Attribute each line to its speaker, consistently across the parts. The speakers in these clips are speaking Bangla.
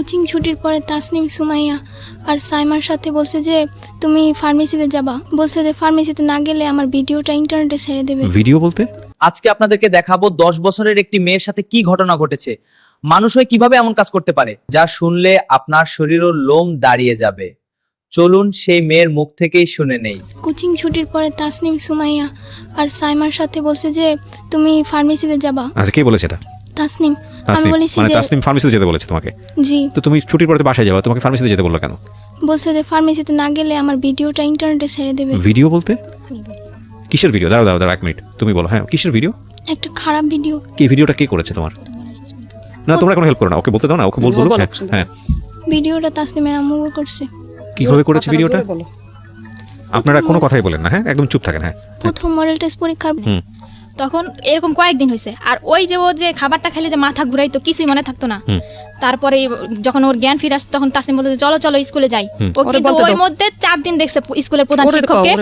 Speaker 1: কোচিং ছুটির পরে তাসনিম সুমাইয়া আর সাইমার সাথে বলছে যে তুমি ফার্মেসিতে যাবা। বলছে যে ফার্মেসিতে না গেলে আমার ভিডিওটা ইন্টারনেটে ছেড়ে দেবে।
Speaker 2: ভিডিও বলতে?
Speaker 3: আজকে আপনাদেরকে দেখাবো দশ বছরের একটি মেয়ের সাথে কি ঘটনা ঘটেছে। মানুষ হয়ে কীভাবে এমন কাজ করতে পারে যা শুনলে আপনার শরীরের লোম দাঁড়িয়ে যাবে। চলুন সেই মেয়ের মুখ থেকেই শুনে নেই।
Speaker 1: কোচিং ছুটির পরে তাসনিম সুমাইয়া আর সাইমার সাথে বলছে যে তুমি ফার্মেসিতে যাবা।
Speaker 2: আচ্ছা কে বলেছে এটা?
Speaker 1: তাসনিম
Speaker 2: তাসনিম
Speaker 1: বলেছি
Speaker 2: মানে
Speaker 1: যে
Speaker 2: তাসনিম ফার্মেসিতে যেতে বলেছে তোমাকে?
Speaker 1: জি।
Speaker 2: তো তুমি ছুটির পরে তো বাসায় যাবে তোমাকে ফার্মেসিতে যেতে বলল কেন?
Speaker 1: বলছে যে ফার্মেসিতে না গেলে আমার ভিডিওটা ইন্টারনেটে ছেড়ে দেবে।
Speaker 2: ভিডিও বলতে? কিসের ভিডিও দাঁড়াও দাঁড়াও দাঁড়াও এক মিনিট তুমি বলো হ্যাঁ কিসের ভিডিও
Speaker 1: একটা খারাপ ভিডিও
Speaker 2: কি ভিডিওটা কে করেছে তোমার? না তোমরা কোনো হেল্প করো না ওকে বলতে দাও না ওকে বল বলো হ্যাঁ হ্যাঁ।
Speaker 1: ভিডিওটা তাসনিমের আম্মু করছে।
Speaker 2: কীভাবে করেছে ভিডিওটা আপনারা কোনো কথাই বলেন না হ্যাঁ একদম চুপ থাকেন হ্যাঁ।
Speaker 1: প্রথম মডেল টেস্ট পরীক্ষার
Speaker 2: হুম।
Speaker 4: তখন এরকম কয়েকদিন হয়েছে। আর ওই যে ও যে খাবারটা খেলে যে মাথা ঘুরাইতো কিছুই মনে থাকতো না। তারপরে যখন ওর জ্ঞান ফিরে আসতো তখন তাসনিম বলতো চলো চলো স্কুলে যাই। ও কিন্তু ওর মধ্যে চার দিন দেখছে স্কুলের প্রধান শিক্ষককে।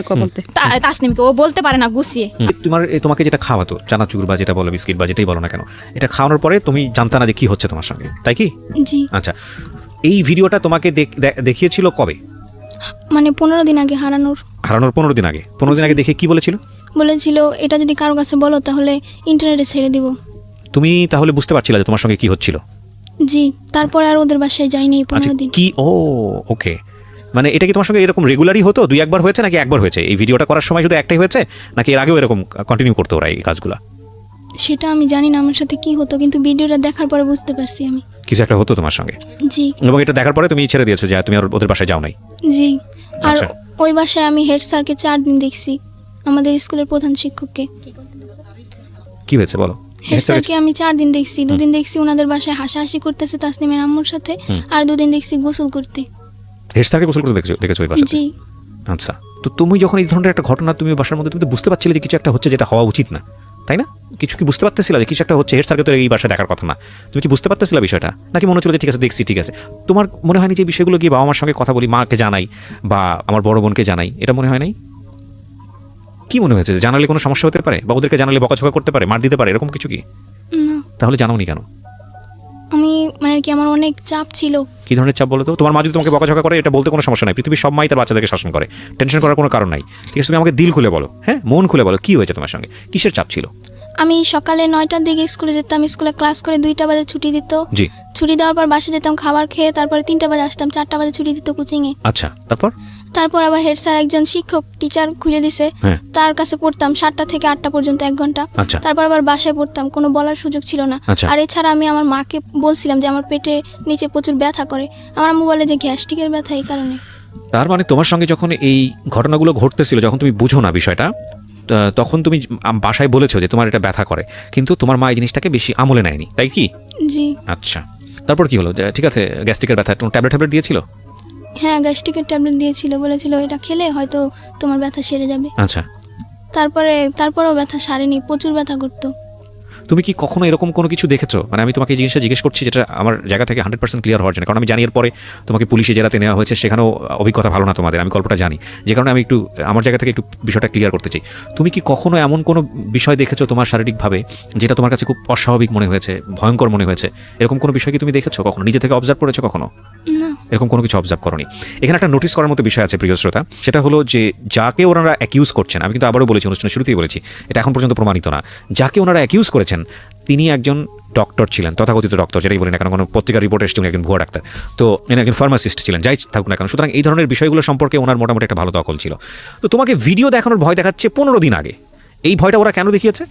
Speaker 4: তাসনিমকে ও বলতে পারে না গুছিয়ে।
Speaker 2: তোমার এই তোমাকে যেটা খাওয়াতো চানাচুর বা যেটা বলো বিস্কিট বা যেটাই বলো না কেন এটা খাওয়ানোর পরে তুমি জানতা না যে কি হচ্ছে তোমার সঙ্গে তাই কি?
Speaker 1: জি।
Speaker 2: আচ্ছা এই ভিডিওটা তোমাকে দেখিয়েছিল কবে?
Speaker 1: মানে পনেরো দিন আগে হারানোর।
Speaker 2: হারানোর পনেরো দিন আগে। পনেরো দিন আগে দেখে কি বলেছিল?
Speaker 1: বলেছিল এটা যদি কারও কাছে বলো তাহলে ইন্টারনেটে ছেড়ে দিব।
Speaker 2: তুমি তাহলে বুঝতে পারছিলে যে তোমার সঙ্গে কি হচ্ছিল?
Speaker 1: জি তারপরে আর ওদের বাসায় যাইনি এই
Speaker 2: আচ্ছা
Speaker 1: পনেরো দিন।
Speaker 2: কি? ও ওকে। মানে এটা কি তোমার সঙ্গে এরকম রেগুলারই হতো? দুই একবার হয়েছে নাকি একবার হয়েছে? এই ভিডিওটা করার সময় শুধু একটাই হয়েছে? নাকি এর আগেও এরকম কন্টিনিউ করতো ওরা এই কাজগুলো?
Speaker 1: সেটা আমি জানি না আমার সাথে কি হতো কিন্তু ভিডিওটা দেখার পরে বুঝতে পারছি আমি।
Speaker 2: কিছু একটা হতো তোমার সঙ্গে?
Speaker 1: জি।
Speaker 2: এবং এটা দেখার পরে তুমি ছেড়ে দিয়েছ যে তুমি আর ওদের বাসায় যাও নাই?
Speaker 1: জি। আর
Speaker 2: আচ্ছা।
Speaker 1: ওই বাসায় আমি হেড স্যারকে চার দিন দেখছি। আমাদের স্কুলের প্রধান শিক্ষককে
Speaker 2: কি? হয়েছে বলো?
Speaker 1: হেড স্যারকে আমি চার দিন দেখছি দুদিন দেখছি ওনাদের বাসায় হাসাহাসি করতেছে তাসনিমের আম্মুর সাথে আর দুদিন দেখছি গোসল করতে।
Speaker 2: হেড স্যারকে গোসল করতে দেখেছ দেখেছ ওই বাসাতে?
Speaker 1: জি।
Speaker 2: আচ্ছা তো তুমি যখন এই ধরনের একটা ঘটনা তুমি বাসার মধ্যে তুমি তো বুঝতে পারছিলে যে কিছু একটা হচ্ছে যেটা হওয়া উচিত না তাই না? কিছু কি বুঝতে পারতেছিল যে কিছু একটা হচ্ছে? হেড স্যারকে তো এই বাসায় দেখার কথা না। তুমি কি বুঝতে পারতেছিলে বিষয়টা? নাকি মনে হচ্ছিল যে ঠিক আছে দেখছি ঠিক আছে। তোমার মনে হয়নি যে বিষয়গুলো গিয়ে বাবা মার সঙ্গে কথা বলি মাকে জানাই বা আমার বড় বোনকে জানাই? এটা মনে হয় নাই? কি মনে হয়েছে? জানালে কোনো সমস্যা হতে পারে? বা ওদেরকে জানালে বকাঝকা করতে পারে? মার দিতে পারে? এরকম কিছু কি? তাহলে জানাওনি কেন?
Speaker 1: আমি মানে কি আমার অনেক চাপ ছিল।
Speaker 2: কি ধরনের চাপ বলো তো? তোমার মা যদি তোমাকে বকাঝকা করে এটা বলতে কোনো সমস্যা নাই। পৃথিবীর সব মাই তার বাচ্চাদেরকে শাসন করে। টেনশন করার কোনো কারণ নাই। ঠিক আছে তুমি আমাকে দিল খুলে বলো। হ্যাঁ? মন খুলে বলো কি হয়েছে তোমার সঙ্গে? কিসের চাপ ছিল?
Speaker 1: আমি সকালে নয়টার দিকে স্কুলে যেতাম। স্কুলে ক্লাস করে দুইটা বাজে ছুটি দিত।
Speaker 2: জি।
Speaker 1: ছুটি দেওয়ার পর বাসে যেতাম খাবার খেয়ে তারপরে তিনটা বাজে আসতাম। চারটা বাজে ছুটি দিত কোচিংয়ে।
Speaker 2: আচ্ছা তারপর?
Speaker 1: তারপর আবার হেড স্যার একজন শিক্ষক টিচার খুঁজে দিছে।
Speaker 2: হ্যাঁ।
Speaker 1: তার কাছে পড়তাম সাতটা থেকে আটটা পর্যন্ত এক ঘণ্টা।
Speaker 2: আচ্ছা।
Speaker 1: তারপর আবার বাসায় পড়তাম কোনো বলার সুযোগ ছিল না।
Speaker 2: আচ্ছা।
Speaker 1: আর এছাড়া আমি আমার মাকে বলছিলাম যে আমার পেটে নিচে প্রচুর ব্যথা করে। আমার আম্মু বলে যে গ্যাস্ট্রিকের ব্যথা এই কারণে।
Speaker 2: তার মানে তোমার সঙ্গে যখন এই ঘটনাগুলো ঘটতেছিল যখন তুমি বুঝো না বিষয়টা তখন তুমি আম- বাসায় বলেছ যে তোমার এটা ব্যথা করে। কিন্তু তোমার মা এই জিনিসটাকে বেশি আমলে নেয়নি তাই কি?
Speaker 1: জি।
Speaker 2: আচ্ছা। তারপর কি হলো? যে ঠিক আছে গ্যাস্ট্রিকের ব্যথা ট্যাবলেট ট্যাবলেট দিয়েছিল?
Speaker 1: হ্যাঁ গ্যাস্ট্রিকের ট্যাবলেট দিয়েছিল বলেছিল এটা খেলে হয়তো তোমার ব্যথা সেরে যাবে।
Speaker 2: আচ্ছা।
Speaker 1: তারপরে তারপরেও ব্যথা সারেনি প্রচুর ব্যথা করতো।
Speaker 2: তুমি কি কখনো এরকম কোনো কিছু দেখেছ? মানে আমি তোমাকে এই জিনিসটা জিজ্ঞেস করছি যেটা আমার জায়গা থেকে হান্ড্রেড পার্সেন্ট ক্লিয়ার হওয়ার জন্য। কারণ আমি জানি এর পরে তোমাকে পুলিশে জেলাতে নেওয়া হয়েছে সেখানেও অভিজ্ঞতা ভালো না তোমাদের আমি গল্পটা জানি। যে কারণে আমি একটু আমার জায়গা থেকে একটু বিষয়টা ক্লিয়ার করতে চাই। তুমি কি কখনো এমন কোনো বিষয় দেখেছ তোমার শারীরিকভাবে যেটা তোমার কাছে খুব অস্বাভাবিক মনে হয়েছে ভয়ঙ্কর মনে হয়েছে? এরকম কোনো বিষয় কি তুমি দেখেছ কখনো? নিজে থেকে অবজার্ভ করেছ কখনো? এরকম কোনো কিছু অবজার্ভ করনি। এখানে একটা নোটিস করার মতো বিষয় আছে, প্রিয় শ্রোতা। সেটা হলো যে, যাকে ওনারা অ্যাকিউজ করছেন, আমি কিন্তু আবারও বলেছি, অনুষ্ঠানের শুরুতেই বলেছি, এটা এখন পর্যন্ত প্রমাণিত না। যাকে ওনারা অ্যাকিউজ করেছেন, তিনি একজন ডক্টর ছিলেন, তথাকথিত ডক্টর যেটাই বলি না কেন, কোনো পত্রিকার রিপোর্ট এসছে উনি একজন ভুয়া ডাক্তার। তো ইনি একজন ফার্মাসিস্ট ছিলেন, যাই থাকুক না কেন। সুতরাং এই ধরনের বিষয়গুলো সম্পর্কে ওনার মোটামুটি একটা ভালো দখল ছিল। তো তোমাকে ভিডিও দেখানোর ভয় দেখাচ্ছে পনেরো দিন আগে। এই ভয়টা ওরা কেন দেখিয়েছে?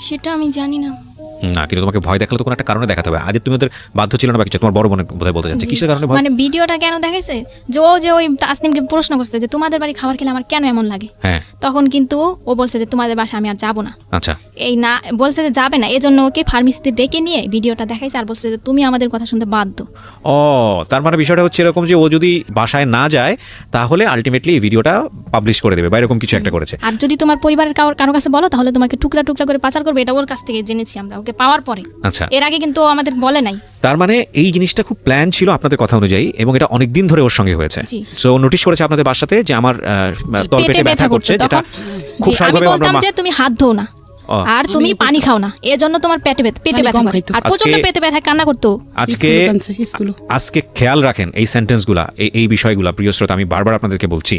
Speaker 1: সেটা আমি জানি না।
Speaker 2: না কিন্তু তোমাকে ভয় দেখালে তো কোনো একটা কারণে দেখাতে হবে। আগে তুমি ওদের বাধ্য ছিল না বা কিছু তোমার বড় বোনের বোধহয় বলতে যাচ্ছে কিসের কারণে
Speaker 4: মানে ভিডিওটা কেন দেখাইছে? যে ও যে ওই তাসনিমকে প্রশ্ন করছে যে তোমাদের বাড়ি খাবার খেলে আমার কেন এমন লাগে?
Speaker 2: হ্যাঁ।
Speaker 4: তখন কিন্তু ও বলছে যে তোমাদের বাসা আমি আর যাব না।
Speaker 2: আচ্ছা।
Speaker 4: এই না বলছে যে যাবে না। এজন্য ওকে ফার্মেসিতে ডেকে নিয়ে ভিডিওটা দেখাইছে আর বলছে যে তুমি আমাদের কথা শুনতে বাধ্য।
Speaker 2: ও তার মানে বিষয়টা হচ্ছে এরকম যে ও যদি বাসায় না যায় তাহলে আলটিমেটলি এই ভিডিওটা পাবলিশ করে দেবে বা এরকম কিছু একটা করেছে।
Speaker 4: আর যদি তোমার পরিবারের কারও কারও কাছে বলো তাহলে তোমাকে টুকরা টুকরা করে পাচার করবে। এটা ওর কাছ থেকে জেনেছি আমরা ওকে পাওয়ার পরে।
Speaker 2: আচ্ছা।
Speaker 4: এর আগে কিন্তু ও আমাদের বলে নাই।
Speaker 2: তার মানে এই জিনিসটা খুব প্ল্যান ছিল আপনাদের কথা অনুযায়ী এবং এটা অনেক দিন ধরে ওর সঙ্গে হয়েছে।
Speaker 4: জি।
Speaker 2: সো নোটিশ করেছে আপনাদের বাসাতে যে আমার আহ, তলপেটে ব্যথা করছে যেটা
Speaker 4: তখন
Speaker 2: খুব
Speaker 4: জি, আমি
Speaker 2: স্বাভাবিকভাবে আমরা
Speaker 4: বলতাম
Speaker 2: মা-
Speaker 4: যে তুমি হাত ধো না। আর তুমি পানি খাও না। এর জন্য তোমার পেটে ব্যথা পেটে ব্যথা করে। আর
Speaker 2: প্রচণ্ড
Speaker 4: পেটে ব্যথা কান্না করতো।
Speaker 2: আজকে। আজকে খেয়াল রাখেন এই সেন্টেন্সগুলা এই এই বিষয়গুলা প্রিয় শ্রোতা আমি বারবার আপনাদেরকে বলছি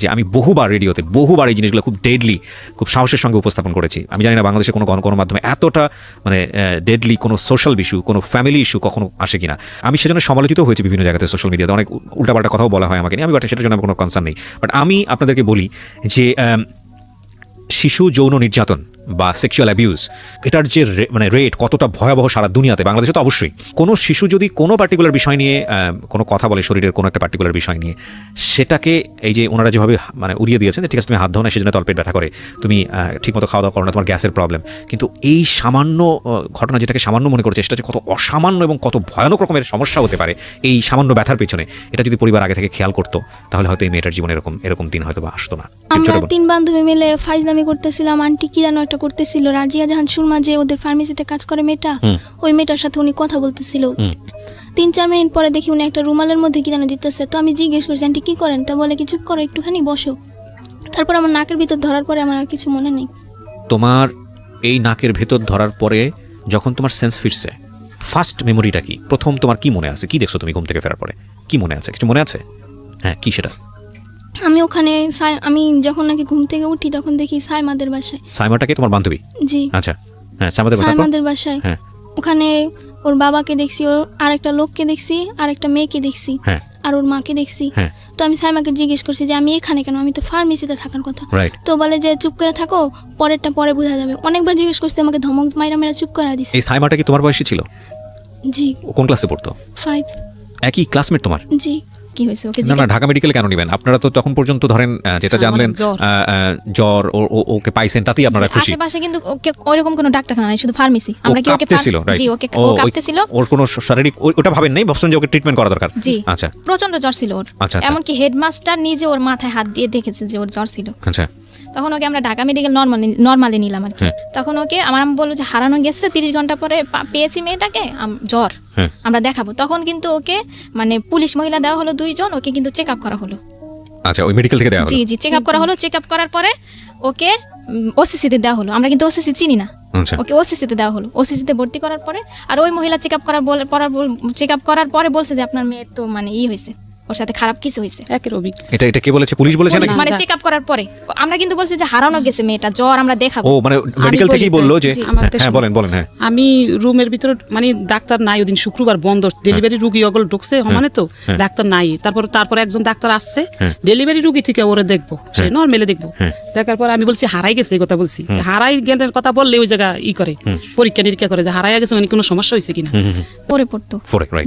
Speaker 2: যে আমি বহুবার রেডিওতে বহুবার এই জিনিসগুলো খুব ডেডলি খুব সাহসের সঙ্গে উপস্থাপন করেছি। আমি জানি না বাংলাদেশে কোনো গণ গণমাধ্যমে এতটা মানে ডেডলি কোনো সোশ্যাল ইস্যু কোনো ফ্যামিলি ইস্যু কখনো আসে কিনা। আমি সেজন্য সমালোচিত হয়েছি বিভিন্ন জায়গাতে সোশ্যাল মিডিয়াতে অনেক উল্টাপাল্টা কথাও বলা হয় আমাকে নিয়ে। আমি বাট সেটার জন্য আমার কোনো কনসার্ন নেই। বাট আমি আপনাদেরকে বলি যে শিশু যৌন নির্যাতন বা সেক্সুয়াল অ্যাবিউজ এটার যে মানে রেট কতটা ভয়াবহ সারা দুনিয়াতে বাংলাদেশে তো অবশ্যই। কোনো শিশু যদি কোনো পার্টিকুলার বিষয় নিয়ে কোনো কথা বলে শরীরের কোনো একটা পার্টিকুলার বিষয় নিয়ে সেটাকে এই যে ওনারা যেভাবে মানে উড়িয়ে দিয়েছেন ঠিক আছে তুমি হাত ধো না সেজন্য তলপেট ব্যথা করে। তুমি ঠিকমতো খাওয়া দাওয়া করো না তোমার গ্যাসের প্রবলেম কিন্তু এই সামান্য ঘটনা যেটাকে সামান্য মনে করছে সেটা হচ্ছে কত অসামান্য এবং কত ভয়ানক রকমের সমস্যা হতে পারে এই সামান্য ব্যথার পেছনে এটা যদি পরিবার আগে থেকে খেয়াল করতো তাহলে হয়তো এই মেয়েটার জীবনে এরকম এরকম দিন হয়তো বা আসতো না।
Speaker 1: আমরা তিন বান্ধবী মিলে ফাইজলামি করতেছিলাম আন্টি কি যেন একটা করতেছিল। রাজিয়া জাহান সুরমা যে ওদের ফার্মেসিতে কাজ করে মেয়েটা ওই মেয়েটার সাথে উনি কথা বলতেছিল। তিন চার মিনিট পরে দেখি উনি একটা রুমালের মধ্যে কি যেন দিতেছে। তো আমি জিজ্ঞেস করছি আন্টি কি করেন? তা বলে কি চুপ করো একটুখানি বসো। তারপর আমার নাকের ভিতর ধরার পরে আমার আর কিছু মনে নেই।
Speaker 2: তোমার এই নাকের ভেতর ধরার পরে যখন তোমার সেন্স ফিরছে ফার্স্ট মেমোরিটা কি? প্রথম তোমার কি মনে আছে? কি দেখছ তুমি ঘুম থেকে ফেরার পরে? কি মনে আছে? কিছু মনে আছে? হ্যাঁ কি সেটা?
Speaker 1: আমি ওখানে আমি যখন নাকি ঘুম থেকে উঠি তখন দেখি সাইমাদের বাসায়।
Speaker 2: সাইমাটাকে তোমার বান্ধবী?
Speaker 1: জি।
Speaker 2: আচ্ছা। হ্যাঁ সাইমাদের তারপর
Speaker 1: সাইমাদের বাসায়।
Speaker 2: হ্যাঁ।
Speaker 1: ওখানে ওর বাবাকে দেখছি ওর আরেকটা লোককে দেখছি আর একটা মেয়েকে দেখছি
Speaker 2: হ্যাঁ।
Speaker 1: আর ওর মাকে দেখছি।
Speaker 2: হ্যাঁ।
Speaker 1: তো আমি সাইমাকে জিজ্ঞেস করছি যে আমি এখানে কেন? আমি তো ফার্মেসিতে থাকার কথা। তো বলে যে চুপ করে থাকো পরেরটা পরে বোঝা যাবে। অনেকবার জিজ্ঞেস করছি আমাকে ধমক মাইরা মেরা চুপ করা দিছে?
Speaker 2: এই সাইমাটা কি তোমার বয়সী ছিল?
Speaker 1: জি।
Speaker 2: কোন ক্লাসে পড়তো?
Speaker 1: ফাইভ
Speaker 2: একই ক্লাসমেট তোমার?
Speaker 1: জি।
Speaker 4: কি হয়েছে? ওকে
Speaker 2: না না ঢাকা মেডিকেলে কেন নেবেন? আপনারা তো তখন পর্যন্ত ধরেন যেটা
Speaker 5: হ্যাঁ,
Speaker 2: জানলেন
Speaker 5: জ্বর।
Speaker 2: ওকে পাইছেন তাতেই আপনারা খুশি।
Speaker 4: আশেপাশে কিন্তু ওকে ওইরকম কোনো ডাক্তারখানা নাই শুধু ফার্মেসি আমরা কি ওকে
Speaker 2: কাঁপতেছিল
Speaker 4: জি ওকে ও কাঁপতেছিল।
Speaker 2: ওর কোনো শারীরিক ওটা ভাবেন নাই ভাবছেন যে ওকে ট্রিটমেন্ট করা দরকার?
Speaker 4: জি
Speaker 2: আচ্ছা।
Speaker 4: প্রচণ্ড জ্বর ছিল ওর।
Speaker 2: আচ্ছা, আচ্ছা।
Speaker 4: এমনকি হেডমাস্টার নিজে ওর মাথায় হাত দিয়ে দেখেছে যে ওর জ্বর ছিল।
Speaker 2: আচ্ছা।
Speaker 4: তখন ওকে আমরা ঢাকা মেডিকেল নর্মালি নর্মালি নিলাম আর কি।
Speaker 2: হ্যাঁ।
Speaker 4: তখন ওকে আমার আম্মু বলল যে হারানো গেছে তিরিশ ঘণ্টা পরে পেয়েছি মেয়েটাকে জ্বর।
Speaker 2: হ্যাঁ।
Speaker 4: আমরা দেখাবো। তখন কিন্তু ওকে মানে পুলিশ মহিলা দেওয়া হলো দুইজন ওকে কিন্তু চেক আপ করা হলো।
Speaker 2: আচ্ছা ওই মেডিকেল থেকে দেওয়া হলো?
Speaker 4: জি জি চেক আপ করা হলো। চেক আপ করার পরে ওকে ওসিসিতে দেওয়া হলো। আমরা কিন্তু ওসিসি চিনি না।
Speaker 2: আচ্ছা।
Speaker 4: ওকে ওসিসিতে দেওয়া হলো। ওসিসিতে ভর্তি করার পরে আর ওই মহিলা চেক আপ করার চেক আপ করার পরে বলছে যে আপনার মেয়ের তো মানে ই হয়েছে। ওর সাথে খারাপ কিছু হয়েছে।
Speaker 5: একের
Speaker 2: এটা এটা কে বলেছে? পুলিশ বলেছে নাকি?
Speaker 4: মানে
Speaker 5: না।
Speaker 4: চেক আপ করার পরে। আমরা কিন্তু বলছি যে হারানো গেছে মেয়েটা জ্বর আমরা দেখাবো।
Speaker 2: ও মানে মেডিকেল থেকেই বলল যে হ্যাঁ বলেন বলেন হ্যাঁ।
Speaker 5: আমি রুমের ভিতরে মানে ডাক্তার নাই ওদিন শুক্রবার বন্ধ। ডেলিভারি রুগী অগল ঢুকছে মানে তো
Speaker 2: হ্যাঁ।
Speaker 5: ডাক্তার নাই। তারপর তারপর একজন ডাক্তার আসছে
Speaker 2: হ্যাঁ।
Speaker 5: ডেলিভারি রুগী থেকে ওরে দেখব। সে
Speaker 2: হ্যাঁ।
Speaker 5: নর্মালি দেখব।
Speaker 2: হ্যাঁ।
Speaker 5: দেখার পর আমি বলছি হারাই গেছে এই কথা বলছি। হারাই জ্ঞানের কথা বললে ওই জায়গা ই করে পরীক্ষা নিরীক্ষা করে যে হারাই গেছে মানে কোনো সমস্যা হয়েছে কিনা।
Speaker 4: পরে পড়তো।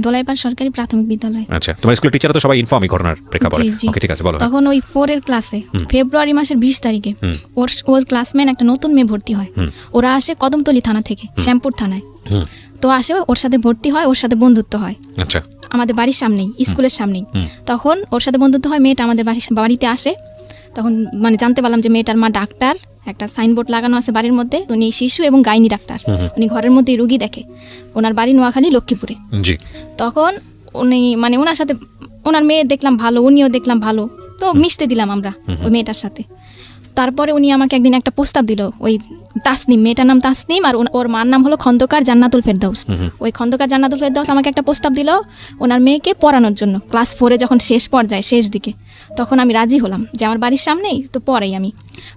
Speaker 4: দোলাইপাড় সরকারি প্রাথমিক বিদ্যালয়।
Speaker 2: আচ্ছা তোমার স্কুলের টিচার তো সবাই ইনফর্ম এই ঘটনার প্রেক্ষাপটে ওকে ঠিক আছে বলো।
Speaker 4: তখন ওই ফোরের ক্লাসে ফেব্রুয়ারি মাসের বিশ তারিখে ওর ওর ক্লাসমেট একটা নতুন মেয়ে ভর্তি হয়। ওরা আসে কদমতলি থানা থেকে শ্যামপুর থানায়। তো আসে ওর সাথে ভর্তি হয় ওর সাথে বন্ধুত্ব হয়।
Speaker 2: আচ্ছা।
Speaker 4: আমাদের বাড়ির সামনেই স্কুলের সামনেই। তখন ওর সাথে বন্ধুত্ব হয় মেয়েটা আমাদের বাড়ি- বাড়িতে আসে। তখন মানে জানতে পারলাম যে মেয়েটার মা ডাক্তার একটা সাইনবোর্ড লাগানো আছে বাড়ির মধ্যে। উনি শিশু এবং গাইনি ডাক্তার। উনি ঘরের মধ্যেই রুগী দেখে। ওনার বাড়ি নোয়াখালী লক্ষ্মীপুরে। তখন উনি মানে ওনার সাথে ওনার মেয়ে দেখলাম ভালো উনিও দেখলাম ভালো। তো মিশতে দিলাম আমরা ওই মেয়েটার সাথে। তারপরে উনি আমাকে একদিন একটা প্রস্তাব দিল ওই তাসনিম মেয়েটার নাম তাসনিম আর ওর মার নাম হলো খন্দকার জান্নাতুল ফেরদাউস। ওই খন্দকার জান্নাতুল ফেরদাউস আমাকে একটা প্রস্তাব দিল ওনার মেয়েকে পড়ানোর জন্য ক্লাস ফোরে যখন শেষ পর্যায়ে শেষ দিকে। তখন আমি রাজি হলাম যে আমার বাড়ির সামনেই তো পড়াই আমি।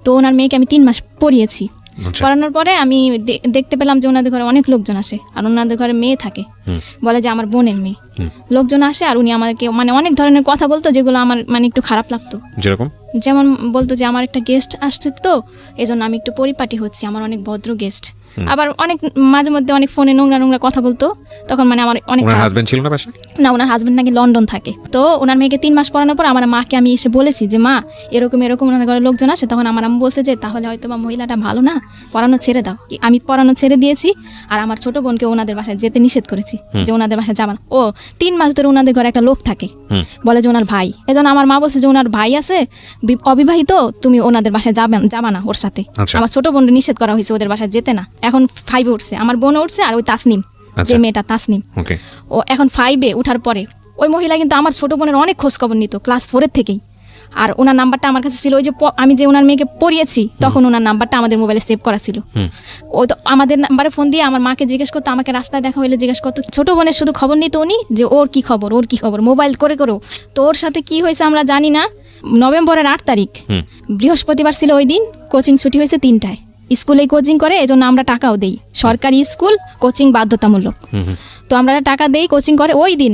Speaker 4: তো ওনার মেয়েকে আমি তিন মাস পড়িয়েছি।
Speaker 2: আচ্ছা।
Speaker 4: পড়ানোর পরে আমি দেখতে পেলাম যে ওনাদের ঘরে অনেক লোকজন আসে আর ওনাদের ঘরে মেয়ে থাকে। বলে যে আমার বোনের মেয়ে। লোকজন আসে আর উনি আমাকে মানে অনেক ধরনের কথা বলতো যেগুলো আমার মানে একটু খারাপ লাগতো।
Speaker 2: যেরকম?
Speaker 4: যেমন বলতো যে আমার একটা গেস্ট আসছে তো এজন্য আমি একটু পরিপাটি হচ্ছি আমার অনেক ভদ্র গেস্ট আবার অনেক মাঝে মধ্যে অনেক ফোনে নোংরা নোংরা কথা বলতো তখন মানে আমার অনেক
Speaker 2: ওনার হাজবেন্ড ছিল না পাশে
Speaker 4: না ওনার হাজবেন্ড নাকি লন্ডন থাকে। তো ওনার মেয়েকে তিন মাস পড়ানোর পর আমার মাকে আমি এসে বলেছি যে মা এরকম এরকম ওনার ঘরে লোকজন আসে। তখন আমার আম্মু বলছে যে তাহলে হয়তো বা মহিলাটা ভালো না পড়ানো ছেড়ে দাও। আমি পড়ানো ছেড়ে দিয়েছি আর আমার ছোট বোনকে ওনাদের বাসায় যেতে নিষেধ করেছি। যে ওনাদের বাসায় যাবা না। ও তিন মাস ধরে ওনাদের ঘরে একটা লোক থাকে। বলে যে ওনার ভাই। এজন্য আমার মা বলছে যে ওনার ভাই আছে অবিবাহিত তুমি ওনাদের বাসায় যাবে যাবা না ওর সাথে।
Speaker 2: আচ্ছা।
Speaker 4: আমার ছোট বোন নিষেধ করা হয়েছে ওদের বাসায় যেতে না। এখন ফাইভে উঠছে। আমার বোন উঠছে আর ওই তাসনিম যে
Speaker 2: আচ্ছা।
Speaker 4: মেয়েটা তাসনিম। ও এখন ফাইভে উঠার পরে ওই মহিলা কিন্তু আমার ছোট বোনের অনেক খোঁজ খবর নিত ক্লাস ফোরের থেকেই। আর ওনার নাম্বারটা আমার কাছে ছিল ওই যে আমি যে ওনার মেয়েকে পড়িয়েছি তখন ওনার নাম্বারটা আমাদের মোবাইলে সেভ করা ছিল। ও তো আমাদের নাম্বারে ফোন দিয়ে আমার মাকে জিজ্ঞেস করতো আমাকে রাস্তায় দেখা হলে জিজ্ঞেস করতো ছোট বোনের শুধু খবর নিত উনি? যে ওর কি খবর ওর কি খবর মোবাইল করে করেও তো ওর সাথে কি হয়েছে আমরা জানি না। নভেম্বরের আট তারিখ বৃহস্পতিবার ছিল ওই দিন কোচিং ছুটি হয়েছে তিনটায়। স্কুলেই কোচিং করে এজন্য আমরা টাকাও দেই। সরকারি স্কুল কোচিং বাধ্যতামূলক। তো আমরা টাকা দেই কোচিং করে। ওই দিন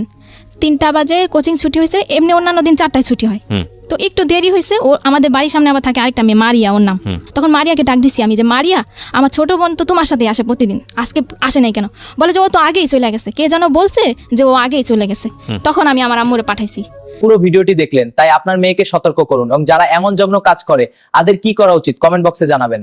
Speaker 4: তিনটা বাজে কোচিং ছুটি হয়েছে এমনি অন্যান্য দিন চারটায় ছুটি হয়। তো একটু দেরি হয়েছে ও আমাদের বাড়ির সামনে আবার থাকে আরেকটা মেয়ে মারিয়া ওর নাম। তখন মারিয়াকে ডাক দিছি আমি যে মারিয়া আমার ছোট বোন তো তোমার সাথে আসে প্রতিদিন আজকে আসে নাই কেন? বলে যে ও তো আগেই চলে গেছে। কে যেন বলছে যে ও আগেই চলে গেছে। তখন আমি আমার আম্মুরে পাঠাইছি।
Speaker 3: পুরো ভিডিওটি দেখলেন তাই আপনার মেয়েকে সতর্ক করুন এবং যারা এমন জঘন্য কাজ করে তাদের কি করা উচিত? কমেন্ট বক্সে জানাবেন।